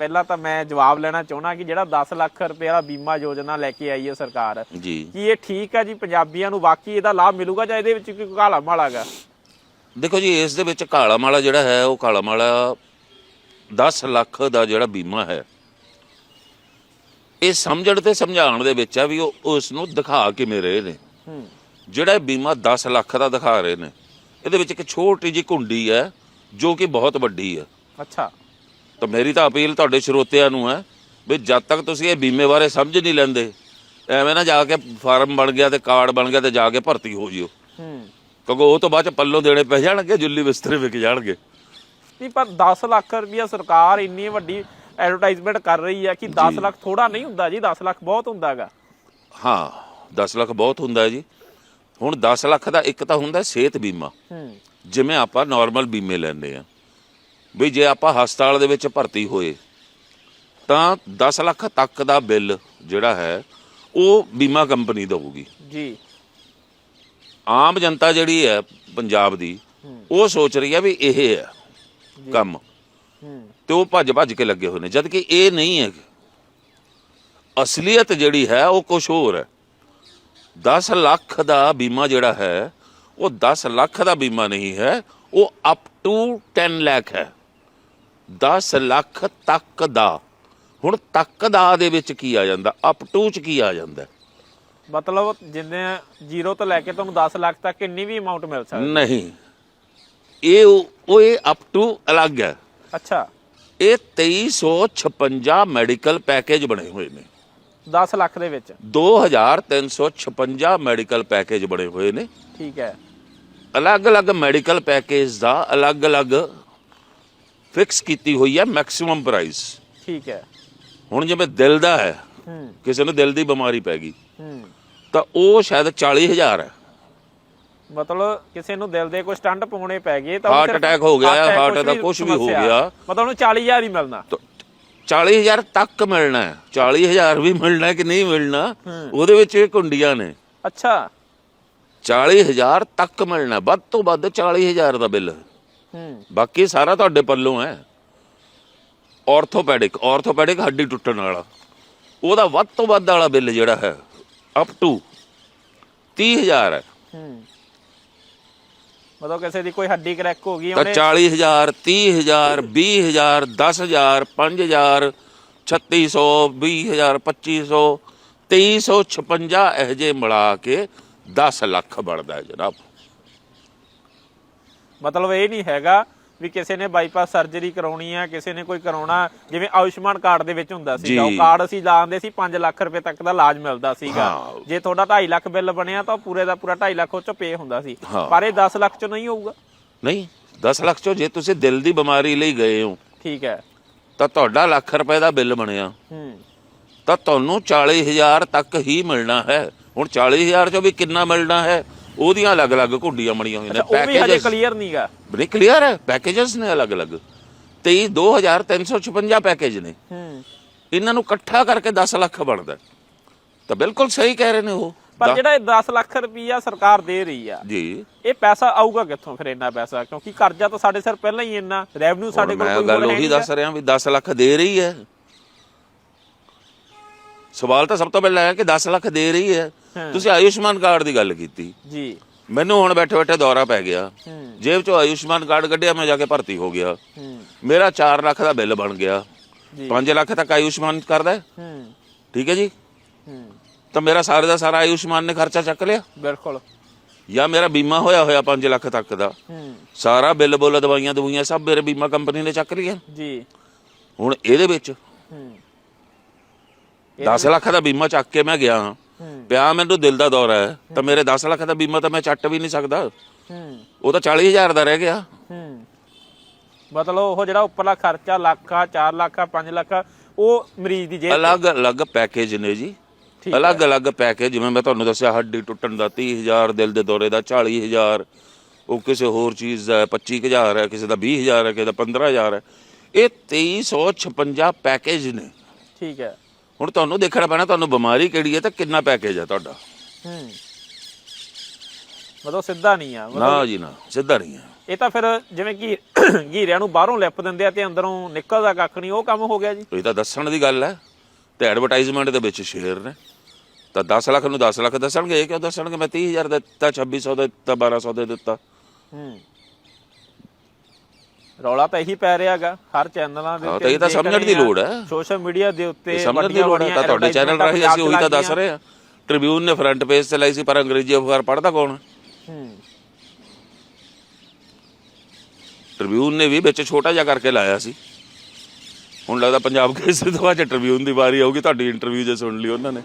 ਪਹਿਲਾਂ ਤਾਂ ਮੈਂ ਜਵਾਬ ਲੈਣਾ ਚਾਹੁੰਦਾ ਕਿ ਜਿਹੜਾ 10 ਲੱਖ ਰੁਪਏ ਵਾਲਾ ਬੀਮਾ ਯੋਜਨਾ ਲੈ ਕੇ ਆਈ ਹੈ ਸਰਕਾਰ ਜੀ। ਕੀ ਇਹ ਠੀਕ ਹੈ ਜੀ ਪੰਜਾਬੀਆਂ ਨੂੰ? ਬਾਕੀ ਇਹਦਾ ਲਾਭ ਮਿਲੂਗਾ ਜਾਂ ਇਹਦੇ ਵਿੱਚ ਕੋਈ ਘਾਲਾ ਮਾਲਾਗਾ ਦੇਖੋ ਜੀ ਇਸ ਦੇ ਵਿੱਚ ਕਾਲਾ ਮਾਲਾ ਜਿਹੜਾ ਹੈ ਉਹ ਕਾਲਾ ਮਾਲਾ 10 ਲੱਖ ਦਾ ਜਿਹੜਾ ਬੀਮਾ ਹੈ ਇਹ ਸਮਝਣ ਤੇ ਸਮਝਾਉਣ ਦੇ ਵਿੱਚ ਆ ਵੀ ਉਹ ਉਸ ਨੂੰ ਦਿਖਾ ਕਿਵੇਂ ਰਹੇ ਨੇ। ਜਿਹੜਾ ਬੀਮਾ 10 ਲੱਖ ਦਾ ਦਿਖਾ ਰਹੇ ਨੇ ਇਹਦੇ ਵਿੱਚ ਇੱਕ ਛੋਟੀ ਜਿਹੀ ਕੁੰਡੀ ਹੈ ਜੋ ਕਿ ਬਹੁਤ ਵੱਡੀ ਹੈ। ਅੱਛਾ। ਤਾਂ ਮੇਰੀ ਤਾਂ ਅਪੀਲ ਤੁਹਾਡੇ ਸਰੋਤਿਆਂ ਨੂੰ ਹੈ ਵੀ ਜਦ ਤੱਕ ਤੁਸੀਂ ਇਹ ਬੀਮੇ ਬਾਰੇ ਸਮਝ ਨਹੀਂ ਲੈਂਦੇ ਐਵੇਂ ਨਾ ਜਾ ਕੇ ਫਾਰਮ ਬਣ ਗਿਆ ਤੇ ਕਾਰਡ ਬਣ ਗਿਆ ਤੇ ਜਾ ਕੇ ਭਰਤੀ ਹੋ ਜਿਓ। ਹੂੰ। ਕਿਉਂਕਿ ਉਹ ਤੋਂ ਬਾਅਦ ਚ ਪੱਲੋਂ ਦੇਣੇ ਪੈ ਜਾਣਗੇ ਜੁੱਲੀ ਬਿਸਤਰੇ ਵਿਕ ਜਾਣਗੇ। ਨਹੀਂ ਪਰ 10 ਲੱਖ ਰੁਪਇਆ ਸਰਕਾਰ ਇੰਨੀ ਵੱਡੀ ਐਡਵਰਟਾਈਜ਼ਮੈਂਟ ਕਰ ਰਹੀ ਹੈ ਕਿ 10 ਲੱਖ ਥੋੜਾ ਨਹੀਂ ਹੁੰਦਾ ਜੀ 10 ਲੱਖ ਬਹੁਤ ਹੁੰਦਾਗਾ ਹਾਂ 10 ਲੱਖ ਬਹੁਤ ਹੁੰਦਾ ਜੀ। ਹੁਣ 10 ਲੱਖ ਦਾ ਇੱਕ ਤਾਂ ਹੁੰਦਾ ਸਿਹਤ ਬੀਮਾ। ਹੂੰ। ਜਿਵੇਂ ਆਪਾਂ ਨਾਰਮਲ ਬੀਮੇ ਲੈਂਦੇ ਆ ਵੀ ਜੇ ਆਪਾਂ ਹਸਪਤਾਲ ਦੇ ਵਿੱਚ ਭਰਤੀ ਹੋਏ ਤਾਂ 10 ਲੱਖ ਤੱਕ ਦਾ ਬਿੱਲ ਜਿਹੜਾ ਹੈ ਉਹ ਬੀਮਾ ਕੰਪਨੀ ਦਊਗੀ। ਜੀ। ਆਮ ਜਨਤਾ ਜਿਹੜੀ ਹੈ ਪੰਜਾਬ ਦੀ ਉਹ ਸੋਚ ਰਹੀ ਹੈ ਵੀ ਇਹ ਹੈ ਕੰਮ। ਤੇ ਉਹ ਭੱਜ ਭੱਜ ਕੇ ਲੱਗੇ ਹੋਏ ਨੇ ਜਦ ਕਿ ਇਹ ਨਹੀਂ ਹੈ। ਅਸਲੀਅਤ ਜਿਹੜੀ ਹੈ ਉਹ ਕੁਝ ਹੋਰ ਹੈ। 10 ਲੱਖ ਦਾ ਬੀਮਾ ਜਿਹੜਾ ਹੈ ਉਹ 10 ਲੱਖ ਦਾ ਬੀਮਾ ਨਹੀਂ ਹੈ ਉਹ ਅਪ ਟੂ 10 ਲੱਖ ਹੈ। 10 ਲੱਖ ਤੱਕ ਦਾ। ਹੁਣ ਤੱਕ ਦਾ ਦੇ ਵਿੱਚ ਕੀ ਆ ਜਾਂਦਾ? ਅਪ ਟੂ ਚ ਕੀ ਆ ਜਾਂਦਾ? ਮਤਲਬ ਜਿੰਨੇ ਜ਼ੀਰੋ ਤੋਂ ਲੈ ਕੇ ਤੁਹਾਨੂੰ 10 ਲੱਖ ਤੱਕ ਕਿੰਨੀ ਵੀ ਅਮਾਉਂਟ ਮਿਲ ਸਕਦੀ। ਨਹੀਂ। ਇਹ ਉਹ ਉਹ ਇਹ ਅਪ ਟੂ ਅਲੱਗ ਹੈ। ਅੱਛਾ। ਇਹ 2356 ਮੈਡੀਕਲ ਪੈਕੇਜ ਬਣੇ ਹੋਏ ਨੇ। 10 ਲੱਖ ਦੇ ਵਿੱਚ। 2356 ਮੈਡੀਕਲ ਪੈਕੇਜ ਬਣੇ ਹੋਏ ਨੇ। ਠੀਕ ਹੈ। ਅਲੱਗ-ਅਲੱਗ ਮੈਡੀਕਲ ਪੈਕੇਜ ਦਾ ਅਲੱਗ-ਅਲੱਗ ਫਿਕਸ ਕੀਤੀ ਹੋਈ ਹੈ ਮੈਕਸਿਮਮ ਪ੍ਰਾਈਸ ਠੀਕ ਹੈ। ਹੁਣ ਜਿਵੇਂ ਦਿਲ ਦਾ ਹੈ ਕਿਸੇ ਨੂੰ ਦਿਲ ਦੀ ਬਿਮਾਰੀ ਪੈ ਗਈ ਤਾਂ ਉਹ ਸ਼ਾਇਦ 40000 ਹੈ। ਮਤਲਬ ਕਿਸੇ ਨੂੰ ਦਿਲ ਦੇ ਕੋਈ ਸਟੰਟ ਪਾਉਣੇ ਪੈ ਗਏ ਤਾਂ ਸਿਰਫ attack ਹੋ ਗਿਆ, ਕੁਛ ਦਾ ਕੁਛ ਵੀ ਹੋ। ਗਿਆ। ਮਤਲਬ ਉਹਨੂੰ 40000 ਹੀ ਮਿਲਣਾ। ਤਾਂ 40000 ਤੱਕ ਮਿਲਣਾ ਹੈ। 40000 ਵੀ ਮਿਲਣਾ ਕਿ ਨਹੀਂ ਮਿਲਣਾ ਉਹਦੇ ਵਿੱਚ ਇਹ ਕੁੰਡੀਆਂ ਨੇ। ਅੱਛਾ। 40000 ਤੱਕ ਮਿਲਣਾ ਵੱਧ ਤੋਂ ਵੱਧ 40000 ਦਾ ਬਿੱਲ। ਬਾਕੀ ਸਾਰਾ ਤੁਹਾਡੇ ਪੱਲੋਂ ਹੈ। ਆਰਥੋਪੈਡਿਕ ਆਰਥੋਪੈਡਿਕ ਹੱਡੀ ਟੁੱਟਣ ਵਾਲਾ। ਉਹਦਾ ਵੱਧ ਤੋਂ ਵੱਧ ਵਾਲਾ ਬਿੱਲ ਜਿਹੜਾ ਹੈ ਅਪ ਟੂ 30000 ਹੈ। ਮਤਲਬ ਕਿਸੇ ਦੀ ਕੋਈ ਹੱਡੀ ਕਰੈਕ ਹੋ ਗਈ ਤਾਂ ਉਹਨੇ 40000 30000 20000 10000 5000 3600 20000 2500 2356 ਇਹ ਜੇ ਮਿਲਾ ਕੇ 10 ਲੱਖ ਬਣਦਾ ਹੈ ਜਨਾਬ। ਮਤਲਬ ਇਹ ਨਹੀਂ ਹੈਗਾ ਵੀ ਕਿਸੇ ਨੇ ਬਾਈਪਾਸ ਸਰਜਰੀ ਕਰਾਉਣੀ ਆ ਕਿਸੇ ਨੇ ਕੋਈ ਕਰਾਉਣਾ ਜਿਵੇਂ ਆਯੁਸ਼ਮਾਨ ਕਾਰਡ ਦੇ ਵਿੱਚ ਹੁੰਦਾ ਸੀਗਾ ਉਹ। ਕਾਰਡ ਅਸੀਂ ਲਾਉਂਦੇ ਸੀ 5 ਲੱਖ ਰੁਪਏ ਤੱਕ ਦਾ ਇਲਾਜ ਮਿਲਦਾ ਸੀਗਾ। ਜੇ ਤੁਹਾਡਾ 2.5 ਲੱਖ ਬਿੱਲ ਬਣਿਆ ਤਾਂ ਪੂਰੇ ਦਾ ਪੂਰਾ 2.5 ਲੱਖ ਉਹ ਚ ਪੇ ਹੁੰਦਾ ਸੀ। ਪਰ ਇਹ 10 ਲੱਖ ਚ ਨਹੀਂ ਹੋਊਗਾ। ਨਹੀਂ 10 ਲੱਖ ਚੋਂ ਜੇ ਤੁਸੀਂ ਦਿਲ ਦੀ ਬਿਮਾਰੀ ਲਈ ਗਏ ਹੋ ਠੀਕ ਹੈ। ਤਾਂ ਤੁਹਾਡਾ ਲੱਖ ਰੁਪਏ ਦਾ ਬਿੱਲ ਬਣਿਆ। ਹੂੰ। ਤਾਂ ਤੁਹਾਨੂੰ 40000 ਤੱਕ ਹੀ ਮਿਲਣਾ ਹੈ। ਹੁਣ 40000 ਚੋਂ ਵੀ ਕਿੰਨਾ ਮਿਲਣਾ ਹੈ? ਉਹਦੀਆਂ ਅਲੱਗ-ਅਲੱਗ ਘੁੰਡੀਆਂ ਬਣੀਆਂ ਹੋਈਆਂ ਨੇ ਉਹ ਵੀ ਹਜੇ ਕਲੀਅਰ ਨਹੀਂਗਾ ਬੜੇ ਕਲੀਅਰ ਹੈ ਪੈਕੇਜਸ ਨੇ ਅਲੱਗ-ਅਲੱਗ। ਤੇ 2356 ਪੈਕੇਜ ਨੇ। ਹੂੰ। ਇਹਨਾਂ ਨੂੰ ਇਕੱਠਾ ਕਰਕੇ 10 ਲੱਖ ਬਣਦਾ। ਤਾਂ ਬਿਲਕੁਲ ਸਹੀ ਕਹਿ ਰਹੇ ਨੇ ਉਹ। ਪਰ ਜਿਹੜਾ ਇਹ 10 ਲੱਖ ਰੁਪਈਆ ਸਰਕਾਰ ਦੇ ਰਹੀ ਆ ਜੀ। ਇਹ ਪੈਸਾ ਆਊਗਾ ਕਿੱਥੋਂ ਫਿਰ ਇੰਨਾ ਪੈਸਾ? ਕਿਉਂਕਿ ਕਰਜ਼ਾ ਤਾਂ ਸਾਡੇ ਸਿਰ ਪਹਿਲਾਂ ਹੀ ਇੰਨਾ ਰੈਵਨਿਊ ਸਾਡੇ ਕੋਲ ਕੋਈ ਗੱਲ ਉਹੀ। ਦੱਸ ਰਿਹਾ ਵੀ 10 ਲੱਖ ਦੇ ਰਹੀ ਹੈ। ਸਵਾਲ ਤਾਂ ਸਭ ਤੋਂ ਪਹਿਲਾਂ ਹੈ ਕਿ 10 ਲੱਖ ਦੇ ਰਹੀ ਹੈ। ਤੁਸੀਂ ਆਯੁਸ਼ਮਾਨ ਕਾਰਡ ਦੀ ਗੱਲ ਕੀਤੀ। ਜੀ। ਮੈਨੂੰ ਹੁਣ ਬੈਠੇ ਬੈਠੇ ਦੌਰਾ ਪੈ ਗਿਆ। ਜੇਬ ਚੋਂ ਆਯੁਸ਼ਮਾਨ ਕਾਰਡ ਕੱਢਿਆ ਮੈਂ ਜਾ ਕੇ ਭਰਤੀ ਹੋ ਗਿਆ। ਮੇਰਾ 4 ਲੱਖ ਦਾ ਬਿੱਲ ਬਣ ਗਿਆ। ਜੀ। 5 ਲੱਖ ਤੱਕ ਆਯੁਸ਼ਮਾਨ ਕਰਦਾ ਠੀਕ ਹੈ ਜੀ? ਤਾਂ ਮੇਰਾ ਸਾਰੇ ਦਾ ਸਾਰਾ ਆਯੁਸ਼ਮਾਨ ਨੇ ਖਰਚਾ ਚੱਕ ਲਿਆ। ਬਿਲਕੁਲ। ਜਾਂ ਮੇਰਾ ਬੀਮਾ ਹੋਇਆ ਹੋਇਆ 5 ਲੱਖ ਤੱਕ ਦਾ। ਸਾਰਾ ਬਿੱਲ ਬੁੱਲ ਦਵਾਈਆਂ ਦਵਾਈਆਂ ਸਭ ਮੇਰੇ ਬੀਮਾ ਕੰਪਨੀ ਨੇ ਚੱਕ ਲਿਆ ਜੀ। ਹੁਣ ਇਹਦੇ ਵਿੱਚ 10 ਲੱਖ ਦਾ ਬੀਮਾ ਚੱਕ ਕੇ ਮੈਂ ਗਿਆ। ਹਾਂ। ਪਿਆ ਮੈਨੂੰ ਦਿਲ ਦਾ ਦੌਰਾ ਹੈ। ਤਾਂ ਮੇਰੇ 10 ਲੱਖ ਦਾ ਬੀਮਾ ਤਾਂ ਮੈਂ ਚੱਟ ਵੀ ਨਹੀਂ ਸਕਦਾ। ਉਹ ਤਾਂ 40000 ਦਾ ਰਹਿ ਗਿਆ। ਮਤਲਬ ਉਹ ਜਿਹੜਾ ਉੱਪਰਲਾ ਖਰਚਾ ਲੱਖ ਆ 4 ਲੱਖ ਆ 5 ਲੱਖ ਉਹ ਮਰੀਜ਼ ਦੀ ਜੇਬ ਅਲੱਗ ਅਲੱਗ ਪੈਕੇਜ ਨੇ ਜੀ। ਠੀਕ ਅਲੱਗ ਅਲੱਗ ਪੈਕੇਜ ਜਿਵੇਂ ਮੈਂ ਤੁਹਾਨੂੰ ਦੱਸਿਆ ਹੱਡੀ ਟੁੱਟਣ ਦਾ 30000 ਦਿਲ ਦੇ ਦੌਰੇ ਦਾ 40000 ਉਹ ਕਿਸੇ ਹੋਰ ਚੀਜ਼ ਦਾ ਹੈ, 25000 ਹੈ ਕਿਸੇ ਦਾ 20000 ਹੈ ਕਿਸੇ ਦਾ 15000 ਹੈ। ਇਹ 2356 ਪੈਕੇਜ ਨੇ। ਠੀਕ ਹੈ। ਹੁਣ ਤੁਹਾਨੂੰ ਦੇਖਣਾ ਪੈਣਾ ਤੁਹਾਨੂੰ ਬਿਮਾਰੀ ਕਿਹੜੀ ਹੈ ਤੇ ਕਿੰਨਾ ਪੈਕੇਜ ਹੈ ਤੁਹਾਡਾ। ਹੂੰ। ਮਤਲਬ ਸਿੱਧਾ ਨਹੀਂ ਆ ਮਤਲਬ ਨਾ ਜੀ ਨਾ ਸਿੱਧਾ ਨਹੀਂ ਹੈ ਇਹ ਤਾਂ ਫਿਰ ਜਿਵੇਂ ਕਿ ਘੀਰਿਆਂ ਨੂੰ ਬਾਹਰੋਂ ਲਿਪ ਦਿੰਦੇ ਆ ਤੇ ਅੰਦਰੋਂ ਨਿਕਲਦਾ ਕੱਖ ਨਹੀਂ ਉਹ ਕੰਮ ਹੋ ਗਿਆ ਜੀ। ਇਹ ਤਾਂ ਦੱਸਣ ਦੀ ਗੱਲ ਹੈ ਤੇ ਐਡਵਰਟਾਈਜ਼ਮੈਂਟ ਦੇ ਵਿੱਚ ਸ਼ੇਅਰ ਨੇ। ਤਾਂ 10 ਲੱਖ ਨੂੰ 10 ਲੱਖ ਦੱਸਣਗੇ ਇਹ ਕਿਉਂ ਦੱਸਣਗੇ? ਮੈਂ 30000 ਦਾ ਦਿੱਤਾ 2600 ਦਾ ਦਿੱਤਾ 1200 ਦਾ ਦਿੱਤਾ। ਹੂੰ। ਰੌਲਾ ਤਾਂ ਇਹੀ ਪੈ ਰਿਹਾਗਾ ਹਰ ਚੈਨਲਾਂ ਦੇ ਹਾਂ, ਤਾਂ ਇਹ ਤਾਂ ਸਮਝਣ ਦੀ ਲੋੜ ਹੈ। ਸੋਸ਼ਲ ਮੀਡੀਆ ਦੇ ਉੱਤੇ ਸਮਝਣ ਦੀ ਲੋੜ ਹੈ ਤਾਂ ਤੁਹਾਡੇ ਚੈਨਲ ਰਾਹੀਂ ਅਸੀਂ ਉਹੀ ਤਾਂ ਦੱਸ ਰਹੇ ਹਾਂ। ਟ੍ਰਿਬਿਊਨ ਨੇ ਫਰੰਟ ਪੇਜ ਤੇ ਲਾਈ ਸੀ ਪਰ ਅੰਗਰੇਜ਼ੀ ਅਖਬਾਰ ਪੜ੍ਹਦਾ ਕੌਣ? ਹੂੰ? ਟ੍ਰਿਬਿਊਨ ਨੇ ਵੀ ਵਿੱਚ ਛੋਟਾ ਜਿਹਾ ਕਰਕੇ ਲਾਇਆ ਸੀ। ਹੁਣ ਲੱਗਦਾ ਪੰਜਾਬ ਕੇਸਰੀ ਤੋਂ ਬਾਅਦ 'ਚ ਟ੍ਰਿਬਿਊਨ ਦੀ ਵਾਰੀ ਆਊਗੀ ਤੁਹਾਡੀ ਇੰਟਰਵਿਊ ਜੇ ਸੁਣ ਲਈ ਉਹਨਾਂ ਨੇ।